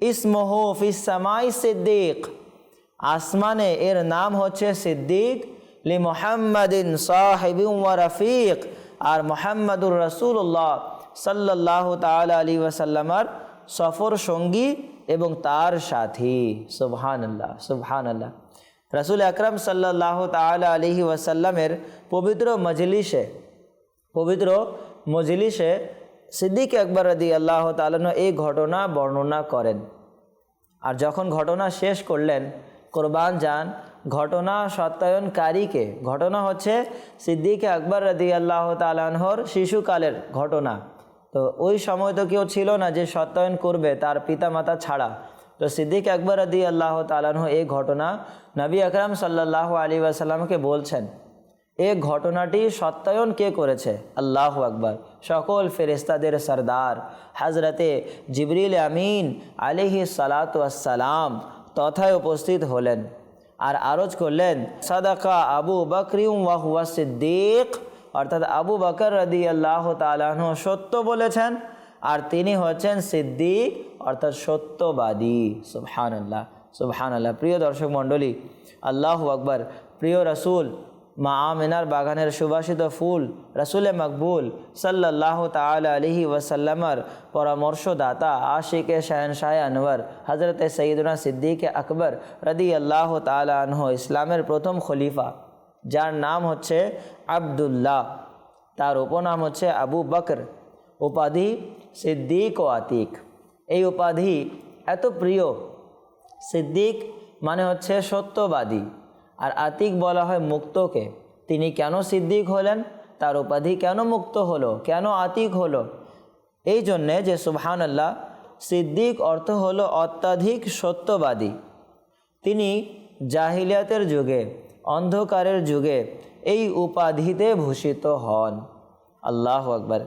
ইসমহ ফিসামাই সিদ্দিক। আসমানে এর নাম হচ্ছে সিদ্দিক লি মোহাম্মদিন সাহেবিন ওয়া রফিক। আর মোহাম্মদুর রসুল্লাহ সাল্লাহ তাল আলী ওয়াসাল্লামার সফর সঙ্গী এবং তার সাথী। সুবহান আল্লাহ সুবহান আল্লাহ রসুল আকরম সাল্লাহ তাল আলহি ওয়াসাল্লামের পবিত্র মজলিসে পবিত্র মজলিসে সিদ্দিক আকবর রদি আল্লাহ তালন এই ঘটনা বর্ণনা করেন। আর যখন ঘটনা শেষ করলেন, কোরবান যান, ঘটনা সত্যায়নকারীকে, ঘটনা হচ্ছে সিদ্দিক আকবর রদি আল্লাহ তালানহর শিশুকালের ঘটনা। তো ওই সময় তো কেউ ছিল না যে সত্যায়ন করবে তার পিতামাতা ছাড়া। তো সিদ্দিক আকবর রদি আল্লাহ তালানহ এই ঘটনা নবী আকরাম সাল্লাহ আলী আসাল্লামকে বলছেন। এ ঘটনাটি সত্যায়ন কে করেছে? আল্লাহ আকবর। সকল ফেরেস্তাদের সর্দার হজরতে জিবরিল আমিন আলিহি সালাতাম তথায় উপস্থিত হলেন আর আরজ করলেন, সাদাকা আবু বকরিম ওয়াহুয়া সিদ্দিক। অর্থাৎ আবু বকর রদি আল্লাহ তালাহ সত্য বলেছেন আর তিনি হচ্ছেন সিদ্দিক, অর্থাৎ সত্যবাদী। সুবহান আল্লাহ সুবহান আল্লাহ প্রিয় দর্শক মণ্ডলী, আল্লাহ আকবর, প্রিয় রসুল মা আমিনার বাগানের সুবাসিত ফুল রসুলে মকবুল সাল্লাহ তাল আলহি ওয়াসাল্লামর পরামর্শদাতা আশিকে শাহনশাহ আনওয়ার হজরত সঈদুনা সিদ্দিক আকবর রদি আল্লাহ তালহ ইসলামের প্রথম খলিফা, যার নাম হচ্ছে আবদুল্লাহ। তার উপনাম হচ্ছে আবু বকর। উপাধি সিদ্দিক ও আতিক। এই উপাধি এত প্রিয়। সিদ্দিক মানে হচ্ছে সত্যবাদী। আর আতিক বলা হয় মুক্তকে। তিনি কেন সিদ্দিক হলেন? তার উপাধি কেন মুক্ত হলো? কেন আতিক হলো? এই জন্যে যে সুবহান আল্লাহ সিদ্দিক অর্থ হলো অত্যাধিক সত্যবাদী। তিনি জাহিলিয়াতের যুগে, অন্ধকারের যুগে এই উপাধিতে ভূষিত হন। আল্লাহ আকবর।